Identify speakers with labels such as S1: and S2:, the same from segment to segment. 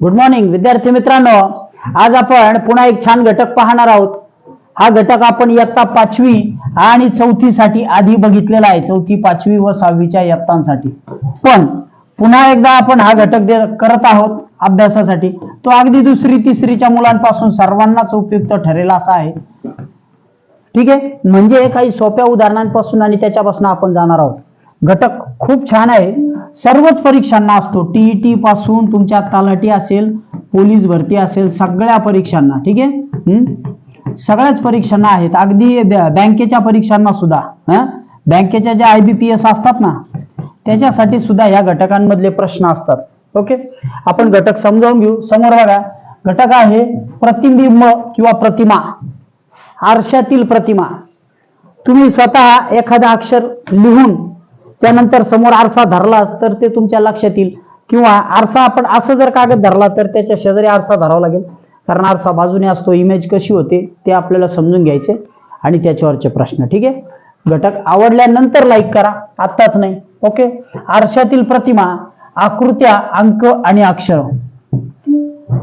S1: Good morning विद्यार्थी मित्रांनो. आज आपण पुन्हा एक छान घटक पाहणार आहोत. हा घटक आपण इयत्ता पाचवी आणि चौथी साठी आधी बघितलेला आहे. चौथी पाचवी व सहावीच्या इयत्तांसाठी. पण पुन्हा एकदा आपण हा घटक करत आहोत अभ्यासासाठी तो अगदी दुसरी तिसरीच्या मुलांपासून सर्वांनाच उपयुक्त ठरेल असा आहे. ठीक आहे? म्हणजे काही सोप्या उदाहरणांपासून आणि त्याच्यापासून आपण जाणार आहोत. घटक खूप छान आहे. सर्वच परीक्षांना असतो. टीईटी पासून तुमच्या तलाठी असेल पोलीस भरती असेल सगळ्या परीक्षांना. ठीक आहे? हम्म? सगळ्याच परीक्षांना आहेत. अगदी बँकेच्या परीक्षांना सुद्धा. बँकेच्या ज्या आय बी पी एस असतात ना त्याच्यासाठी सुद्धा या घटकांमधले प्रश्न असतात. ओके? आपण घटक समजावून घेऊ. समोर बघा घटक आहे प्रतिबिंब किंवा प्रतिमा. आरशातील प्रतिमा. तुम्ही स्वतः एखादा अक्षर लिहून त्यानंतर समोर आरसा धरला तर ते तुमच्या लक्षात येईल. किंवा आरसा आपण असं जर कागद धरला तर त्याच्या शेजारी आरसा धरावा लागेल. कारण आरसा बाजूने असतो इमेज कशी होते ते आपल्याला समजून घ्यायचे आणि त्याच्यावरचे प्रश्न. ठीक आहे? घटक आवडल्यानंतर लाईक करा आत्ताच नाही. ओके आरशातील प्रतिमा आकृत्या अंक आणि अक्षर.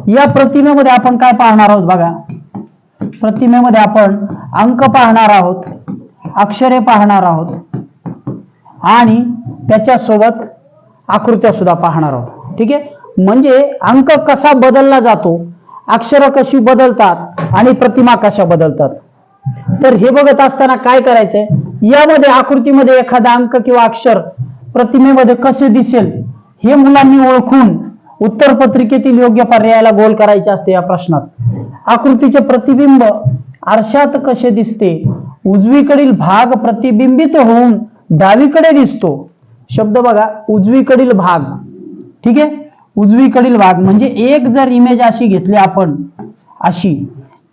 S1: या प्रतिमेमध्ये आपण काय पाहणार आहोत बघा? प्रतिमेमध्ये आपण अंक पाहणार आहोत अक्षरे पाहणार आहोत. आणि त्याच्यासोबत आकृत्या सुद्धा पाहणार आहोत. ठीक आहे? म्हणजे अंक कसा बदलला जातो अक्षरं कशी बदलतात आणि प्रतिमा कशा बदलतात. तर हे बघत असताना काय करायचंय? यामध्ये आकृतीमध्ये एखादा अंक किंवा अक्षर प्रतिमेमध्ये कसे दिसेल हे मुलांनी ओळखून उत्तर पत्रिकेतील योग्य पर्यायाला गोल करायचे असते या प्रश्नात. आकृतीचे प्रतिबिंब आरशात कसे दिसते उजवीकडील भाग प्रतिबिंबित होऊन डावीकडे दिसतो. शब्द बघा उजवीकडील भाग. ठीक आहे? उजवीकडील भाग. म्हणजे एक जर इमेज अशी घेतली आपण अशी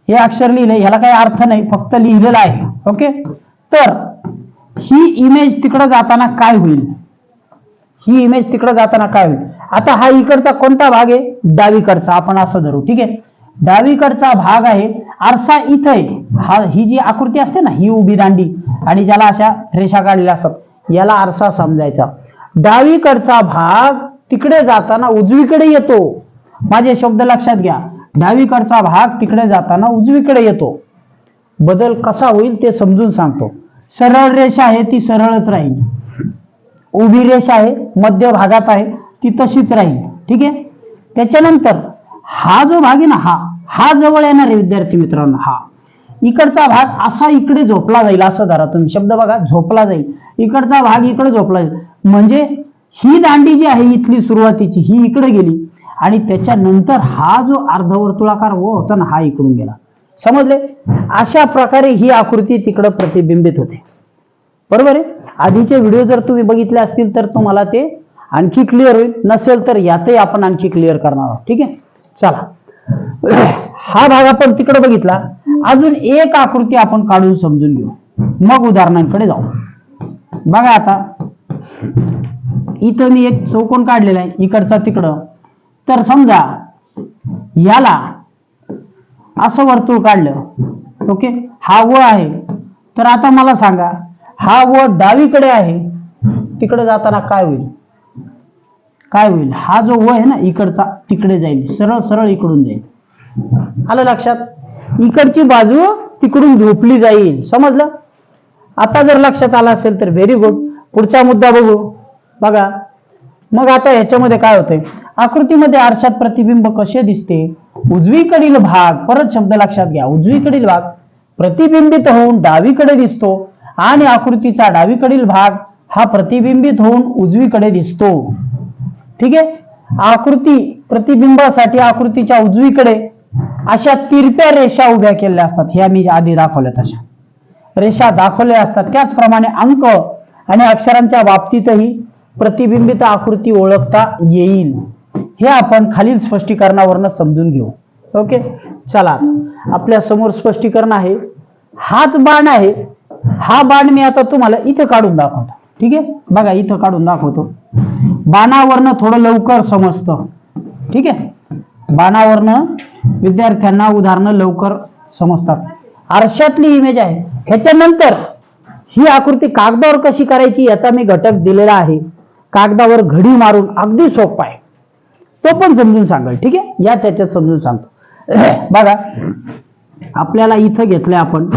S1: हे अक्षर लिहिले ह्याला काही अर्थ नाही फक्त लिहिलेलं आहे. ओके तर ही इमेज तिकडे जाताना काय होईल? ही इमेज तिकडे जाताना काय होईल? आता हा इकडचा कोणता भाग आहे? डावीकडचा. आपण असं धरू. ठीक आहे? डावीकडचा भाग आहे आरसा इथं आहे. हा ही जी आकृती असते ना ही उभी दांडी आणि ज्याला अशा रेषा काढलेल्या असतात याला आरसा समजायचा. डावीकडचा भाग तिकडे जाताना उजवीकडे येतो. माझे शब्द लक्षात घ्या. डावीकडचा भाग तिकडे जाताना उजवीकडे येतो. बदल कसा होईल ते समजून सांगतो. सरळ रेषा आहे ती सरळच राहील. उभी रेषा आहे मध्य भागात आहे ती तशीच राहील. ठीक आहे? त्याच्यानंतर हा जो भाग आहे ना हा हा जवळ येणार आहे विद्यार्थी मित्रांनो हा. इकडचा भाग असा इकडे झोपला जाईल असं धरा तुम्ही. शब्द बघा झोपला जाईल. इकडचा भाग इकडे झोपला जाईल. म्हणजे ही दांडी जी आहे इथली सुरुवातीची ही इकडे गेली. आणि त्याच्यानंतर हा जो अर्धवर्तुळाकार व होता ना हा इकडून गेला. समजले? अशा प्रकारे ही आकृती तिकडं प्रतिबिंबित होते. बरोबर आहे? आधीचे व्हिडिओ जर तुम्ही बघितले असतील तर तुम्हाला ते आणखी क्लिअर होईल. नसेल तर यातही आपण आणखी क्लिअर करणार आहोत. ठीक आहे? चला. हा भाग आपण तिकडे बघितला. अजून एक आकृती आपण काढून समजून घेऊ. मग उदाहरणांकडे जाऊ. बघा आता. इथं मी एक चौकोन काढलेला आहे इकडचा तिकडं. तर समजा याला असं वर्तुळ काढलं. ओके? हा व आहे. तर आता मला सांगा हा व डावीकडे आहे तिकडे जाताना काय होईल? काय होईल? हा जो व आहे ना इकडचा तिकडे जाईल. सरळ सरळ इकडून जाईल. आलं लक्षात? इकडची बाजू तिकडून झोपली जाईल. समजलं? आता जर लक्षात आलं असेल तर व्हेरी गुड पुढचा मुद्दा बघू. बघा. मग आता ह्याच्यामध्ये काय होतंय? आकृतीमध्ये आरशात प्रतिबिंब कसे दिसते? उजवीकडील भाग परत शब्द लक्षात घ्या. उजवीकडील भाग प्रतिबिंबित होऊन डावीकडे दिसतो आणि आकृतीचा डावीकडील भाग हा प्रतिबिंबित होऊन उजवीकडे दिसतो. ठीक आहे? आकृती प्रतिबिंबासाठी आकृतीच्या उजवीकडे अशा तिरप्या रेषा उभ्या केलेल्या असतात. ह्या मी आधी दाखवल्या तशा. रेषा दाखवल्या असतात. त्याचप्रमाणे अंक आणि अक्षरांच्या बाबतीतही प्रतिबिंबित आकृती ओळखता येईल. हे आपण खालील स्पष्टीकरणावरनं समजून घेऊ. ओके? चला. आपल्यासमोर स्पष्टीकरण आहे. हाच बाण आहे. हा बाण मी आता तुम्हाला इथं काढून दाखवतो. ठीक आहे? बघा इथं काढून दाखवतो. बाणावरनं थोडं लवकर समजतं. ठीक आहे? बाणावरनं विद्यार्थ्यांना उदाहरणं लवकर समजतात. आरशातली इमेज आहे. ह्याच्यानंतर ही आकृती कागदावर कशी करायची याचा मी घटक दिलेला आहे. कागदावर घडी मारून अगदी सोपा आहे. तो पण समजून सांगाल. ठीक आहे? याच याच्यात समजून सांगतो. बघा आपल्याला इथं घेतलंय आपण.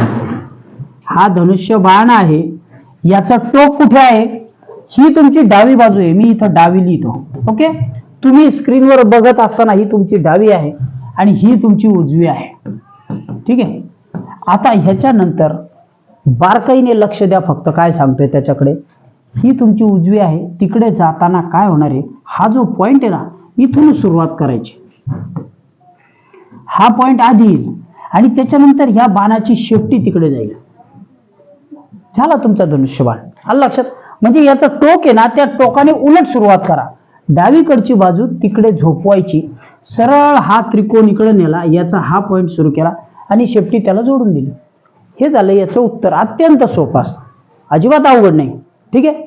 S1: हा धनुष्य बाण आहे. याचा टोक कुठे आहे? ही तुमची डावी बाजू आहे. मी इथं डावी लिहितो. ओके? तुम्ही स्क्रीनवर बघत असताना ही तुमची डावी आहे आणि ही तुमची उजवी आहे. ठीक आहे? आता ह्याच्यानंतर बारकाईने लक्ष द्या. फक्त काय सांगतोय त्याच्याकडे? ही तुमची उजवी आहे. तिकडे जाताना काय होणार आहे? हा जो पॉइंट आहे ना इथून सुरुवात करायची. हा पॉइंट आधी येईल. आणि त्याच्यानंतर ह्या बाणाची शेपटी तिकडे जाईल. झाला तुमचा धनुष्यबाण. आलं लक्षात? म्हणजे याचं टोक आहे ना त्या टोकाने उलट सुरुवात करा. डावीकडची बाजू तिकडे झोपवायची. सरळ हा त्रिकोण इकडे नेला याचा हा पॉईंट सुरू केला आणि शेपटी त्याला जोडून दिली. हे झालं याचं उत्तर अत्यंत सोपं असतं. अजिबात अवघड नाही. ठीक आहे?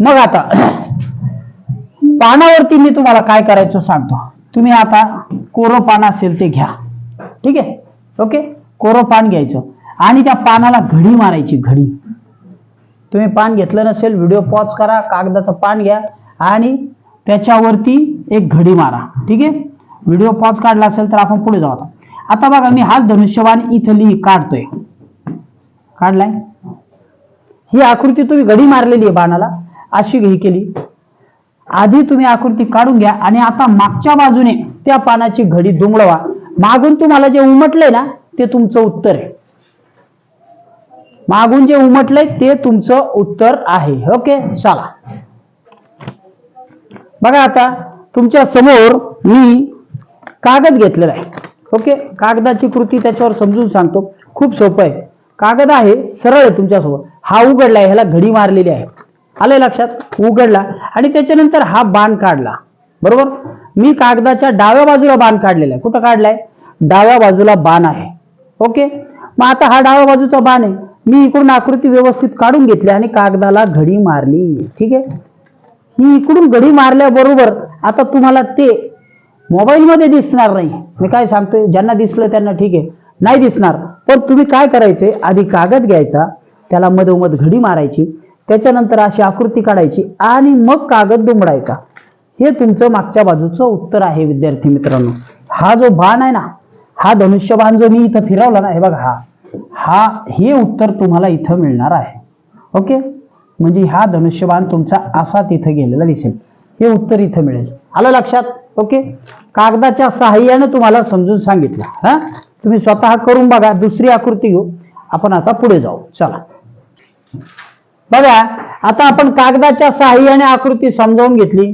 S1: मग आता पानावरती मी तुम्हाला काय करायचं सांगतो. तुम्ही आता कोरं पान असेल ते घ्या. ठीक आहे? ओके? कोरं पान घ्यायचं. आणि त्या पानाला घडी मारायची घडी. तुम्ही पान घेतलं नसेल व्हिडिओ पॉज करा कागदाचं पान घ्या आणि त्याच्यावरती एक घडी मारा. ठीक आहे? व्हिडिओ पॉज काढला असेल तर आपण पुढे जाऊ आता. बघा मी हाच धनुष्यबाण इथली काढतोय. काढलाय? ही आकृती तुम्ही घडी मारलेली आहे बाणाला. अशी ही केली. आधी तुम्ही आकृती काढून घ्या आणि आता मागच्या बाजूने त्या पानाची घडी दुमडवा मागून तुम्हाला जे उमटलंय ना ते तुमचं उत्तर आहे. मागून जे उमटलंय ते तुमचं उत्तर आहे. ओके? चला. बघा आता तुमच्यासमोर मी कागद घेतलेला आहे. ओके? कागदाची कृती त्याच्यावर समजून सांगतो. खूप सोपं आहे. कागद आहे सरळ आहे तुमच्यासोबत हा उघडलाय ह्याला घडी मारलेली आहे. आलंय लक्षात? उघडला. आणि त्याच्यानंतर हा बाण काढला. बरोबर? मी कागदाच्या डाव्या बाजूला बाण काढलेला आहे. कुठं काढलाय? डाव्या बाजूला बाण आहे. ओके? मग आता हा डाव्या बाजूचा बाण आहे. मी इकडून आकृती व्यवस्थित काढून घेतली आणि कागदाला घडी मारली. ठीक आहे? ही इकडून घडी मारल्याबरोबर आता तुम्हाला ते मोबाईलमध्ये दिसणार नाही. मी काय सांगतोय? ज्यांना दिसलं त्यांना ठीक आहे. नाही दिसणार. पण तुम्ही काय करायचे? आधी कागद घ्यायचा त्याला मधोमध घडी मारायची त्याच्यानंतर अशी आकृती काढायची आणि मग कागद दुमडायचा. हे तुमचं मागच्या बाजूचं उत्तर आहे विद्यार्थी मित्रांनो. हा जो बाण आहे ना हा धनुष्यबाण जो मी इथं फिरवला ना हे बघा हा. हा हे उत्तर तुम्हाला इथं मिळणार आहे. ओके म्हणजे हा धनुष्यबाण तुमचा असा तिथं गेलेला दिसेल. हे उत्तर इथं मिळेल. आलं लक्षात? ओके कागदाच्या सहाय्याने तुम्हाला समजून सांगितलं. हा? तुम्ही स्वतः करून बघा. दुसरी आकृती घेऊ. आपण आता पुढे जाऊ. चला. बघा आता आपण कागदाच्या सहाय्याने आकृती समजावून घेतली.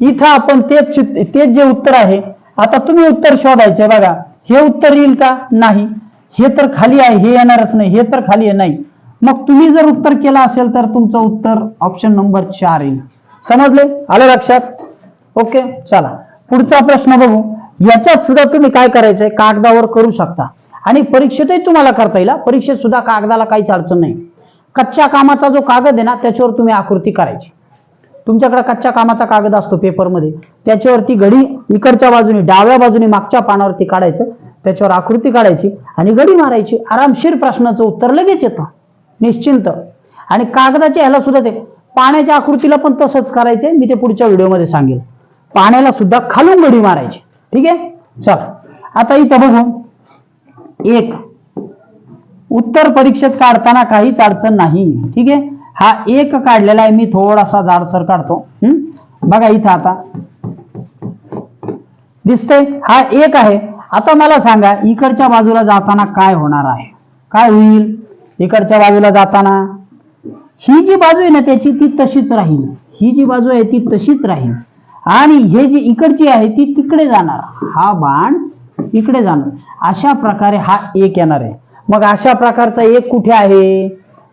S1: इथं आपण तेच तेच जे उत्तर आहे आता तुम्ही उत्तर शोधायचे बघा. हे उत्तर येईल का? नाही. हे तर खाली आहे हे येणारच नाही हे तर खाली आहे नाही. मग तुम्ही जर उत्तर केलं असेल तर तुमचं उत्तर ऑप्शन नंबर चार येईल. समजले? आलं लक्षात? ओके चला. पुढचा प्रश्न बघू. याच्यात सुद्धा तुम्ही काय करायचंय? कागदावर करू शकता. आणि परीक्षेतही तुम्हाला करता येईल परीक्षेत सुद्धा कागदाला काहीच अडचण नाही. कच्च्या कामाचा जो कागद आहे ना त्याच्यावर तुम्ही आकृती करायची. तुमच्याकडे कच्च्या कामाचा कागद असतो पेपरमध्ये त्याच्यावरती घडी इकडच्या बाजूने डाव्या बाजूने मागच्या पानावरती काढायचं. त्याच्यावर आकृती काढायची आणि गडी मारायची. आरामशीर प्रश्नाचं उत्तर लगेच येतं. निश्चिंत. आणि कागदाच्या ह्याला सुद्धा ते पाण्याच्या आकृतीला पण तसंच करायचंय मी ते पुढच्या व्हिडिओमध्ये सांगेल. पाण्याला सुद्धा खालून गडी मारायची. ठीक आहे? चल. आता इथं बघू. एक. उत्तर परीक्षेत काढताना काहीच अडचण नाही. ठीक आहे? हा एक काढलेला आहे. मी थोडासा जाडसर काढतो. हम्म? बघा इथं आता. दिसतंय? हा एक आहे. आता मला सांगा इकडच्या बाजूला जाताना काय होणार आहे? काय होईल? इकडच्या बाजूला जाताना? ही जी बाजू आहे ना त्याची ती तशीच राहील. ही जी बाजू आहे ती तशीच राहील. आणि हे जी इकडची आहे ती तिकडे जाणार. हा बाण इकडे जाणार. अशा प्रकारे हा एक येणार आहे. मग अशा प्रकारचा एक कुठे आहे?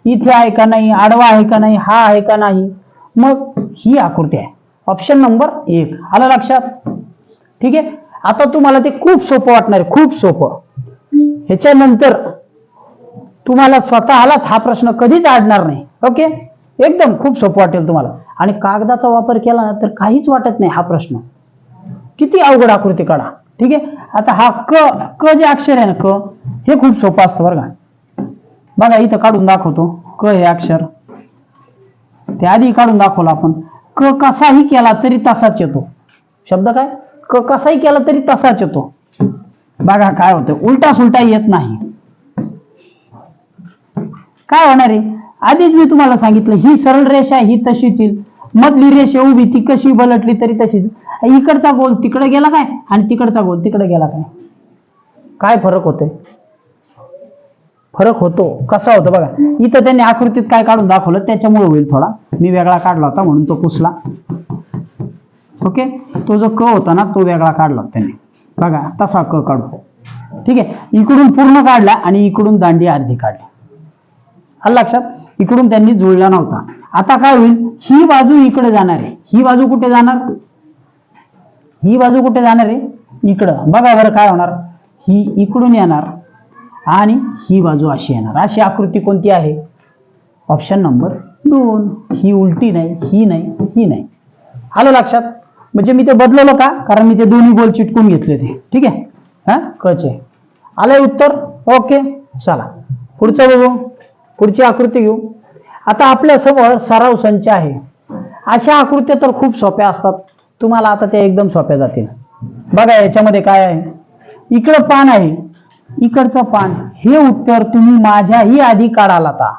S1: इथे आहे का नाही? आडवा आहे का नाही? हा आहे का नाही? मग ही आकृती आहे. ऑप्शन नंबर एक. आलं लक्षात? ठीक आहे? आता तुम्हाला ते खूप सोपं वाटणार खूप सोपं. ह्याच्यानंतर तुम्हाला स्वतःलाच हा प्रश्न कधीच आडणार नाही ओके? एकदम खूप सोपं वाटेल तुम्हाला. आणि कागदाचा वापर केला ना तर काहीच वाटत नाही हा प्रश्न. किती अवघड आकृती काढा ठीक आहे? आता हा क क जे अक्षर आहे ना क हे खूप सोपं असतं बरं का. बघा इथं काढून दाखवतो. क हे अक्षर. ते आधी काढून दाखवलं आपण. क कसाही केला तरी तसाच येतो. शब्द काय? कसाही केला तरी तसाच येतो. बघा काय होतं उलटा सुलटा येत नाही. काय होणार आहे? आधीच मी तुम्हाला सांगितलं ही सरळ रेषा ही तशीच येईल. मधली रेषा उभी ती कशी बलटली तरी तशीच. इकडचा गोल तिकडे गेला काय? आणि तिकडचा गोल तिकडे गेला काय? काय फरक होतोय? फरक होतो. कसा होतो? बघा. इथं त्यांनी आकृतीत काय काढून दाखवलं? त्याच्यामुळे होईल थोडा. मी वेगळा काढला होता म्हणून तो पुसला. ओके? तो जो क होता ना तो वेगळा काढला त्याने. बघा तसा क काढू ठीक आहे? इकडून पूर्ण काढला आणि इकडून दांडी अर्धी काढली. आलं लक्षात? इकडून त्यांनी जुळला नव्हता. आता काय होईल? ही बाजू इकडे जाणार आहे. ही बाजू कुठे जाणार? ही बाजू कुठे जाणार आहे? इकडं. बघा बरं काय होणार. ही इकडून येणार आणि ही बाजू अशी येणार. अशी आकृती कोणती आहे? ऑप्शन नंबर दोन. ही उलटी नाही ही नाही ही नाही. आलं लक्षात? म्हणजे मी ते बदलवलं का? कारण मी ते दोन्ही गोल चिटकून घेतले ते. ठीक आहे? हा? कचे आलंय उत्तर? ओके. चला. पुढचं बघू. पुढची आकृती घेऊ. आता आपल्यासमोर सराव संच आहे. अशा आकृत्या तर खूप सोप्या असतात. तुम्हाला आता त्या एकदम सोप्या जातील. बघा याच्यामध्ये काय आहे? इकडं पान आहे. इकडचं पान. हे उत्तर तुम्ही माझ्याही आधी काढाल आता.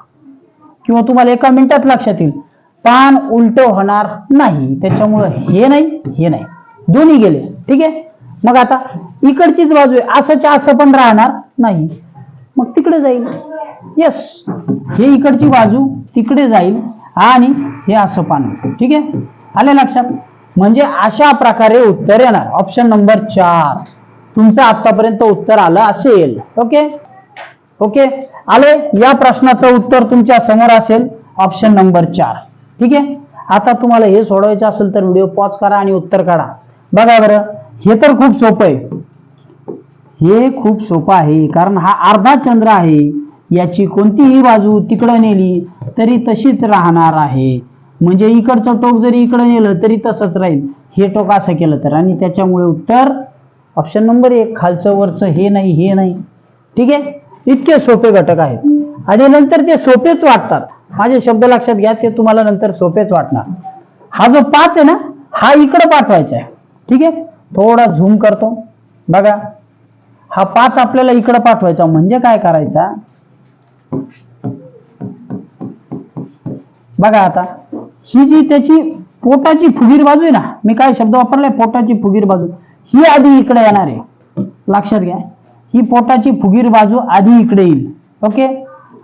S1: किंवा तुम्हाला एका मिनिटात लक्षात येईल. पान उलट होणार नाही. त्याच्यामुळं हे नाही हे नाही. दोन्ही गेले. ठीक आहे? मग आता इकडचीच बाजू आहे. असंच्या असं पण राहणार नाही. मग तिकडे जाईल. येस हे इकडची बाजू तिकडे जाईल आणि हे असं पान. ठीक आहे? आले लक्षात? म्हणजे अशा प्रकारे उत्तर येणार. ऑप्शन नंबर चार. तुमचं आतापर्यंत उत्तर आलं असेल. ओके ओके आले? या प्रश्नाचं उत्तर तुमच्यासमोर असेल. ऑप्शन नंबर चार. ठीक आहे? आता तुम्हाला हे सोडवायचं असेल तर व्हिडिओ पॉज करा आणि उत्तर काढा. बघा बरं हे तर खूप सोपं आहे. हे खूप सोपं आहे कारण हा अर्धा चंद्र आहे. याची कोणतीही बाजू तिकडं नेली तरी तशीच राहणार आहे. म्हणजे इकडचं टोक जरी इकडं नेलं तरी तसंच राहील. हे टोक असं केलं तर. आणि त्याच्यामुळे उत्तर ऑप्शन नंबर एक खालचं वरचं हे नाही हे नाही. ठीक आहे? इतके सोपे घटक आहेत. आणि नंतर ते सोपेच वाटतात. माझे शब्द लक्षात घ्या ते तुम्हाला नंतर सोपेच वाटणार. हा जो पाच आहे ना हा इकडे पाठवायचा आहे. ठीक आहे? थोडा झूम करतो. बघा. हा पाच आपल्याला इकडे पाठवायचा म्हणजे काय करायचा? बघा आता. ही जी त्याची पोटाची फुगीर बाजू आहे ना मी काय शब्द वापरलाय? पोटाची फुगीर बाजू. ही आधी इकडे येणार आहे. लक्षात घ्या. ही पोटाची फुगीर बाजू आधी इकडे येईल. ओके?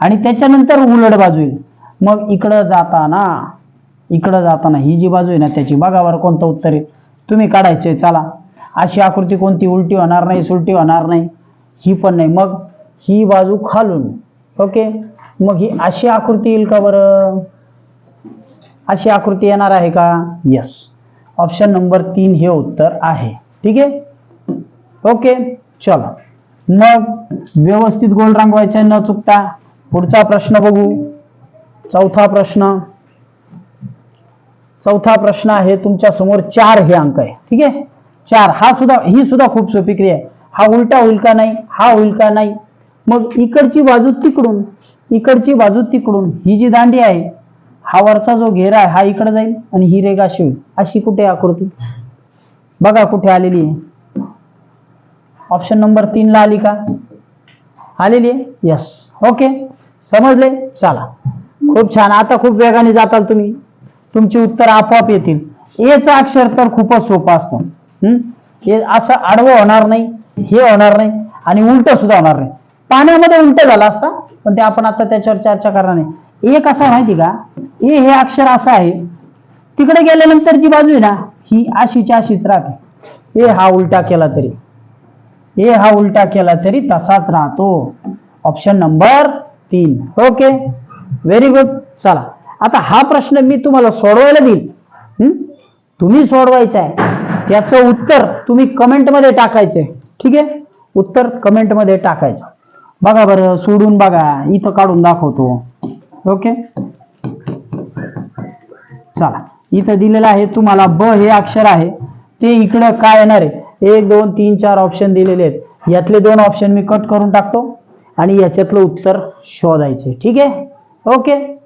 S1: आणि त्याच्यानंतर उलट बाजू येईल. मग इकडं जाताना इकडं जाताना ही जी बाजू आहे ना त्याची बघावर कोणतं उत्तर आहे? तुम्ही काढायचे चला. अशी आकृती कोणती? उलटी होणार नाही सुलटी होणार नाही. ही पण नाही. मग ही बाजू खालून. ओके? मग ही अशी आकृती येईल का बरं? अशी आकृती येणार आहे का? यस ऑप्शन नंबर तीन हे उत्तर आहे. ठीक आहे? ओके? चला. मग व्यवस्थित गोल रंगवायचे न चुकता पुढचा प्रश्न बघू. चौथा प्रश्न. चौथा प्रश्न आहे तुमच्यासमोर चार हे अंक आहे. ठीक आहे? चार. हा सुद्धा ही सुद्धा खूप सोपी क्रिया आहे. हा उलटा होईल का नाही? हा होईल का नाही? मग इकडची बाजू तिकडून इकडची बाजू तिकडून ही जी दांडी आहे हा वरचा जो घेरा आहे हा इकडे जाईल आणि ही रेगा अशी होईल अशी कुठे आकृती? बघा कुठे आलेली आहे. ऑप्शन नंबर तीन ला आली का? आलेली आहे? यस ओके समजले? चला. खूप छान. आता खूप वेगाने जाताल तुम्ही. तुमची उत्तर आपोआप येतील. एचं अक्षर तर खूपच सोपं असतं. हे? असं आडवं होणार नाही हे होणार नाही आणि उलट सुद्धा होणार नाही. पाण्यामध्ये उलट झालं असता पण ते आपण आता त्याच्यावर चर्चा करणार नाही. एक असा माहिती का? ए हे अक्षर असं आहे. तिकडे गेल्यानंतर जी बाजू आहे ना ही अशीच्या अशीच राहते. ए हा उलटा केला तरी. ए हा उलटा केला तरी तसाच राहतो. ऑप्शन नंबर तीन. ओके व्हेरी गुड चला. आता हा प्रश्न मी तुम्हाला सोडवायला देईल तुम्ही सोडवायचा आहे. त्याचं उत्तर तुम्ही कमेंटमध्ये टाकायचे. ठीक आहे? उत्तर कमेंटमध्ये टाकायचं. बघा बरं सोडून बघा. इथं काढून दाखवतो. ओके? चला. इथं दिलेलं आहे तुम्हाला ब हे अक्षर आहे. ते इकडं काय येणार आहे? एक दोन तीन चार ऑप्शन दिलेले आहेत. यातले दोन ऑप्शन मी कट करून टाकतो. आणि याच्यातलं उत्तर शोधायचे. ठीक आहे? ओके?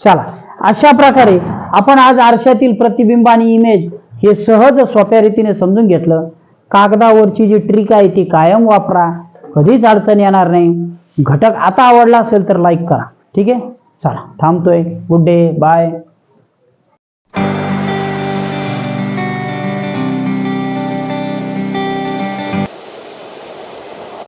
S1: चला. अशा प्रकारे आपण आज आरशातील प्रतिबिंब आणि इमेज हे सहज सोप्या रीतीने समजून घेतलं. कागदावरची जी ट्रिक आहे ती कायम वापरा. कधीच अडचण येणार नाही. घटक आता आवडला असेल तर लाईक करा. ठीक आहे? चला. थांबतोय. Good day bye